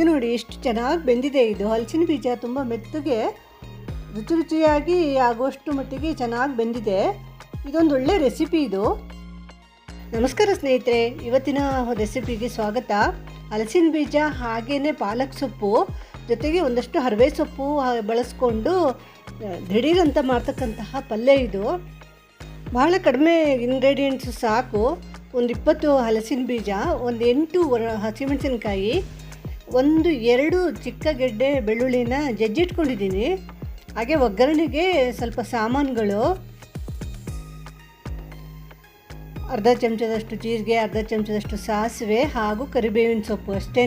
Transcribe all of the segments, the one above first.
ಇದು ನೋಡಿ ಎಷ್ಟು ಚೆನ್ನಾಗಿ ಬೆಂದಿದೆ ಇದು. ಹಲಸಿನ ಬೀಜ ತುಂಬ ಮೆತ್ತಗೆ, ರುಚಿ ರುಚಿಯಾಗಿ ಆಗುವಷ್ಟು ಮಟ್ಟಿಗೆ ಚೆನ್ನಾಗಿ ಬೆಂದಿದೆ. ಇದೊಂದು ಒಳ್ಳೆ ರೆಸಿಪಿ ಇದು. ನಮಸ್ಕಾರ ಸ್ನೇಹಿತರೆ, ಇವತ್ತಿನ ರೆಸಿಪಿಗೆ ಸ್ವಾಗತ. ಹಲಸಿನ ಬೀಜ ಹಾಗೇ ಪಾಲಕ್ ಸೊಪ್ಪು, ಜೊತೆಗೆ ಒಂದಷ್ಟು ಹರವೆ ಸೊಪ್ಪು ಬಳಸ್ಕೊಂಡು, ದಿಢೀರಂತ ಮಾಡ್ತಕ್ಕಂತಹ ಪಲ್ಯ ಇದು. ಭಾಳ ಕಡಿಮೆ ಇಂಗ್ರೀಡಿಯೆಂಟ್ಸು ಸಾಕು. ಒಂದು ಇಪ್ಪತ್ತು ಹಲಸಿನ ಬೀಜ, ಒಂದು ಎಂಟು ಹಸಿಮೆಣಸಿನ್ಕಾಯಿ ಒಂದು ಎರಡು ಚಿಕ್ಕ ಗೆಡ್ಡೆ ಬೆಳ್ಳುಳ್ಳಿನ ಜಜ್ಜಿಟ್ಕೊಂಡಿದ್ದೀನಿ. ಹಾಗೆ ಒಗ್ಗರಣೆಗೆ ಸ್ವಲ್ಪ ಸಾಮಾನುಗಳು. ಅರ್ಧ ಚಮಚದಷ್ಟು ಜೀರಿಗೆ, ಅರ್ಧ ಚಮಚದಷ್ಟು ಸಾಸಿವೆ ಹಾಗೂ ಕರಿಬೇವಿನ ಸೊಪ್ಪು ಅಷ್ಟೇ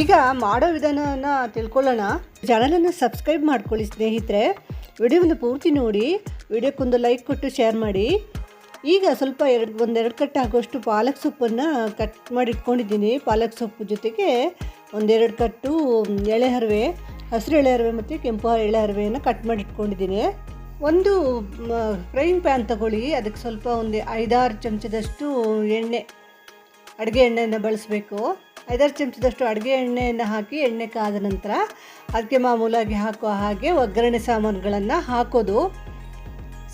ಈಗ ಮಾಡೋ ವಿಧಾನನ ತಿಳ್ಕೊಳ್ಳೋಣ. ಚಾನಲನ್ನು ಸಬ್ಸ್ಕ್ರೈಬ್ ಮಾಡ್ಕೊಳ್ಳಿ ಸ್ನೇಹಿತರೆ. ವಿಡಿಯೋವನ್ನು ಪೂರ್ತಿ ನೋಡಿ. ವಿಡಿಯೋಕ್ಕೊಂದು ಲೈಕ್ ಕೊಟ್ಟು ಶೇರ್ ಮಾಡಿ. ಈಗ ಸ್ವಲ್ಪ ಎರಡು, ಒಂದೆರಡು ಕಟ್ ಆಗುವಷ್ಟು ಪಾಲಕ್ ಸೊಪ್ಪನ್ನು ಕಟ್ ಮಾಡಿ ಇಟ್ಕೊಂಡಿದ್ದೀನಿ ಪಾಲಕ್ ಸೊಪ್ಪು ಜೊತೆಗೆ ಒಂದೆರಡು ಕಟ್ಟು ಎಳೆ ಹರವೆ, ಹಸಿರು ಎಳೆ ಹರವೆ ಮತ್ತು ಕೆಂಪು ಎಳೆ ಹರವೆಯನ್ನು ಕಟ್ ಮಾಡಿ ಇಟ್ಕೊಂಡಿದ್ದೀನಿ ಒಂದು ಫ್ರೈಯಿಂಗ್ ಪ್ಯಾನ್ ತಗೊಳ್ಳಿ. ಅದಕ್ಕೆ ಸ್ವಲ್ಪ ಒಂದು ಐದಾರು ಚಮಚದಷ್ಟು ಎಣ್ಣೆ, ಅಡುಗೆ ಎಣ್ಣೆಯನ್ನು ಬಳಸಬೇಕು. ಐದಾರು ಚಮಚದಷ್ಟು ಅಡುಗೆ ಎಣ್ಣೆಯನ್ನು ಹಾಕಿ, ಎಣ್ಣೆ ಕಾದ ನಂತರ ಅದಕ್ಕೆ ಮಾಮೂಲಾಗಿ ಹಾಕೋ ಹಾಗೆ ಒಗ್ಗರಣೆ ಸಾಮಾನುಗಳನ್ನು ಹಾಕೋದು.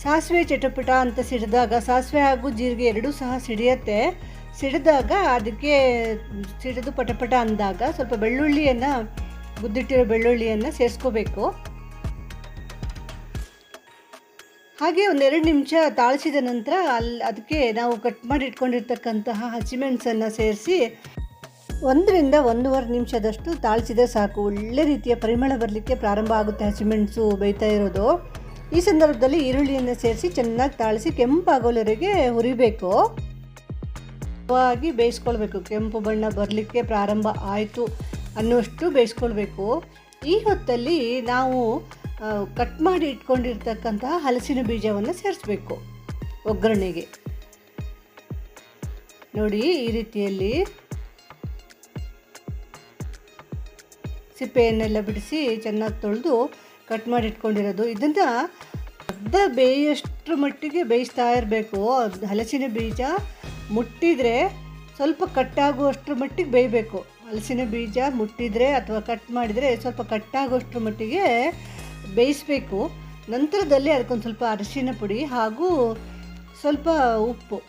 ಸಾಸಿವೆ ಚಟಪಟ ಅಂತ ಸಿಡಿದಾಗ ಸಾಸಿವೆ ಹಾಗೂ ಜೀರಿಗೆ ಎರಡೂ ಸಹ ಸಿಡಿಯುತ್ತೆ. ಸಿಡಿದಾಗ ಅದಕ್ಕೆ ಸಿಡಿದು ಪಟಪಟ ಅಂದಾಗ ಸ್ವಲ್ಪ ಬೆಳ್ಳುಳ್ಳಿಯನ್ನು, ಗುದ್ದಿಟ್ಟಿರೋ ಬೆಳ್ಳುಳ್ಳಿಯನ್ನು ಸೇರಿಸ್ಕೋಬೇಕು. ಹಾಗೆ ಒಂದೆರಡು ನಿಮಿಷ ತಾಳಿಸಿದ ನಂತರ ಅಲ್ಲಿ ಅದಕ್ಕೆ ನಾವು ಕಟ್ ಮಾಡಿ ಇಟ್ಕೊಂಡಿರ್ತಕ್ಕಂತಹ ಹಸಿಮೆಣಸನ್ನು ಸೇರಿಸಿ ಒಂದರಿಂದ ಒಂದೂವರೆ ನಿಮಿಷದಷ್ಟು ತಾಳಿಸಿದ್ರೆ ಸಾಕು. ಒಳ್ಳೆ ರೀತಿಯ ಪರಿಮಳ ಬರಲಿಕ್ಕೆ ಪ್ರಾರಂಭ ಆಗುತ್ತೆ ಹಸಿಮೆಣಸು ಬೇಯ್ತಾ ಇರೋದು. ಈ ಸಂದರ್ಭದಲ್ಲಿ ಈರುಳ್ಳಿಯನ್ನು ಸೇರಿಸಿ ಚೆನ್ನಾಗಿ ತಾಳಿಸಿ ಕೆಂಪಾಗೋಲರಿಗೆ ಹುರಿಬೇಕು. ಬೇಯಿಸ್ಕೊಳ್ಬೇಕು. ಕೆಂಪು ಬಣ್ಣ ಬರಲಿಕ್ಕೆ ಪ್ರಾರಂಭ ಆಯಿತು ಅನ್ನುವಷ್ಟು ಬೇಯಿಸ್ಕೊಳ್ಬೇಕು. ಈ ಹೊತ್ತಲ್ಲಿ ನಾವು ಕಟ್ ಮಾಡಿ ಇಟ್ಕೊಂಡಿರ್ತಕ್ಕಂತಹ ಹಲಸಿನ ಬೀಜವನ್ನು ಸೇರಿಸ್ಬೇಕು ಒಗ್ಗರಣೆಗೆ. ನೋಡಿ ಈ ರೀತಿಯಲ್ಲಿ ಸಿಪ್ಪೆಯನ್ನೆಲ್ಲ ಬಿಡಿಸಿ ಚೆನ್ನಾಗಿ ತೊಳೆದು ಕಟ್ ಮಾಡಿ ಇಟ್ಕೊಂಡಿರೋದು. ಇದನ್ನು ಅರ್ಧ ಬೇಯಷ್ಟರ ಮಟ್ಟಿಗೆ ಬೇಯಿಸ್ತಾ ಇರಬೇಕು. ಹಲಸಿನ ಬೀಜ ಮುಟ್ಟಿದರೆ ಸ್ವಲ್ಪ ಕಟ್ಟಾಗುವಷ್ಟರ ಮಟ್ಟಿಗೆ ಬೇಯಬೇಕು. ಹಲಸಿನ ಬೀಜ ಮುಟ್ಟಿದರೆ ಅಥವಾ ಕಟ್ ಮಾಡಿದರೆ ಸ್ವಲ್ಪ ಕಟ್ಟಾಗುವಷ್ಟರ ಮಟ್ಟಿಗೆ ಬೇಯಿಸಬೇಕು. ನಂತರದಲ್ಲಿ ಅದಕ್ಕೊಂದು ಸ್ವಲ್ಪ ಅರಿಶಿನ ಪುಡಿ ಹಾಗೂ ಸ್ವಲ್ಪ ಉಪ್ಪು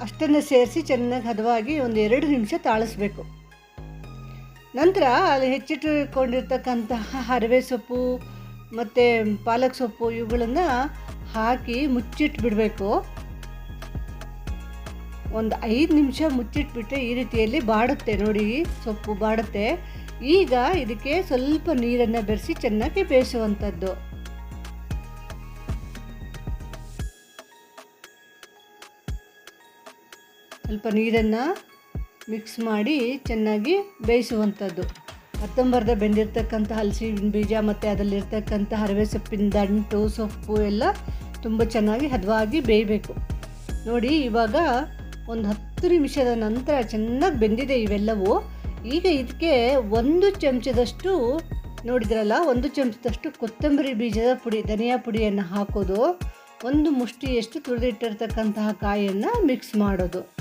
ಅಷ್ಟನ್ನು ಸೇರಿಸಿ ಚೆನ್ನಾಗಿ ಹದವಾಗಿ ಒಂದು ಎರಡು ನಿಮಿಷ ತಾಳಿಸ್ಬೇಕು. ನಂತರ ಅಲ್ಲಿ ಹೆಚ್ಚಿಟ್ಟುಕೊಂಡಿರ್ತಕ್ಕಂತಹ ಹರವೆ ಸೊಪ್ಪು ಮತ್ತು ಪಾಲಕ್ ಸೊಪ್ಪು ಇವುಗಳನ್ನು ಹಾಕಿ ಮುಚ್ಚಿಟ್ಬಿಡಬೇಕು. ಒಂದು ಐದು ನಿಮಿಷ ಮುಚ್ಚಿಟ್ಬಿಟ್ರೆ ಈ ರೀತಿಯಲ್ಲಿ ಬಾಡುತ್ತೆ ನೋಡಿ ಸೊಪ್ಪು ಬಾಡುತ್ತೆ. ಈಗ ಇದಕ್ಕೆ ಸ್ವಲ್ಪ ನೀರನ್ನು ಬೆರೆಸಿ ಚೆನ್ನಾಗಿ ಬೇಯಿಸುವಂಥದ್ದು. ಸ್ವಲ್ಪ ನೀರನ್ನು ಮಿಕ್ಸ್ ಮಾಡಿ ಚೆನ್ನಾಗಿ ಬೇಯಿಸುವಂಥದ್ದು. ಅತ್ತಂಬರ್ದ ಬೆಂದಿರ್ತಕ್ಕಂಥ ಹಲಸಿನ ಬೀಜ ಮತ್ತು ಅದರಲ್ಲಿರ್ತಕ್ಕಂಥ ಹರವೆ ಸೊಪ್ಪಿನ ದಂಟು, ಸೊಪ್ಪು ಎಲ್ಲ ತುಂಬ ಚೆನ್ನಾಗಿ ಹದವಾಗಿ ಬೇಯಬೇಕು. ನೋಡಿ, ಇವಾಗ ಒಂದು ಹತ್ತು ನಿಮಿಷದ ನಂತರ ಚೆನ್ನಾಗಿ ಬೆಂದಿದೆ ಇವೆಲ್ಲವೂ. ಈಗ ಇದಕ್ಕೆ ಒಂದು ಚಮಚದಷ್ಟು ನೋಡಿದ್ರಲ್ಲ, ಒಂದು ಚಮಚದಷ್ಟು ಕೊತ್ತಂಬರಿ ಬೀಜದ ಪುಡಿ, ಧನಿಯಾ ಪುಡಿಯನ್ನು ಹಾಕೋದು. ಒಂದು ಮುಷ್ಟಿಯಷ್ಟು ತುಳಿದಿಟ್ಟಿರ್ತಕ್ಕಂತಹ ಕಾಯನ್ನು ಮಿಕ್ಸ್ ಮಾಡೋದು.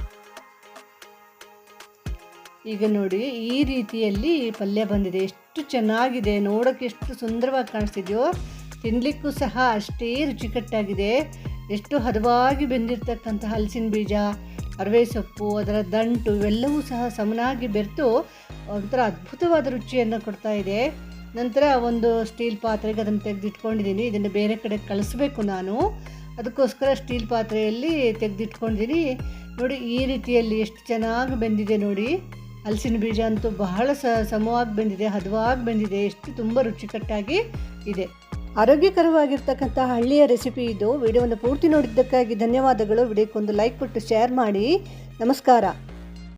ಈಗ ನೋಡಿ, ಈ ರೀತಿಯಲ್ಲಿ ಪಲ್ಯ ಬಂದಿದೆ. ಎಷ್ಟು ಚೆನ್ನಾಗಿದೆ ನೋಡೋಕ್ಕೆ ಎಷ್ಟು ಸುಂದರವಾಗಿ ಕಾಣಿಸ್ತಿದೆಯೋ. ತಿನ್ನಲಿಕ್ಕೂ ಸಹ ಅಷ್ಟೇ ರುಚಿಕಟ್ಟಾಗಿದೆ. ಎಷ್ಟು ಹದವಾಗಿ ಬೆಂದಿರ್ತಕ್ಕಂಥ ಹಲಸಿನ ಬೀಜ, ಅರವೆ ಸೊಪ್ಪು, ಅದರ ದಂಟು, ಇವೆಲ್ಲವೂ ಸಹ ಸಮನಾಗಿ ಬೆರೆತು, ಒಂಥರ ಅದ್ಭುತವಾದ ರುಚಿಯನ್ನು ಕೊಡ್ತಾ ಇದೆ. ನಂತರ ಒಂದು ಸ್ಟೀಲ್ ಪಾತ್ರೆಗೆ ಅದನ್ನು ತೆಗೆದಿಟ್ಕೊಂಡಿದ್ದೀನಿ. ಇದನ್ನು ಬೇರೆ ಕಡೆ ಕಳಿಸ್ಬೇಕು ನಾನು. ಅದಕ್ಕೋಸ್ಕರ ಸ್ಟೀಲ್ ಪಾತ್ರೆಯಲ್ಲಿ ತೆಗೆದಿಟ್ಕೊಂಡಿದ್ದೀನಿ. ನೋಡಿ, ಈ ರೀತಿಯಲ್ಲಿ ಎಷ್ಟು ಚೆನ್ನಾಗಿ ಬೆಂದಿದೆ ನೋಡಿ. ಹಲಸಿನ ಬೀಜ ಅಂತೂ ಬಹಳ ಸ ಸಮವಾಗಿ ಬಂದಿದೆ, ಹದವಾಗಿ ಬಂದಿದೆ, ಎಷ್ಟು ತುಂಬ ರುಚಿಕಟ್ಟಾಗಿ ಇದೆ. ಆರೋಗ್ಯಕರವಾಗಿರ್ತಕ್ಕಂಥ ಹಳ್ಳಿಯ ರೆಸಿಪಿ ಇದು. ವಿಡಿಯೋವನ್ನು ಪೂರ್ತಿ ನೋಡಿದ್ದಕ್ಕಾಗಿ ಧನ್ಯವಾದಗಳು. ವಿಡಿಯೋಕ್ಕೊಂದು ಲೈಕ್ ಕೊಟ್ಟು ಶೇರ್ ಮಾಡಿ. ನಮಸ್ಕಾರ.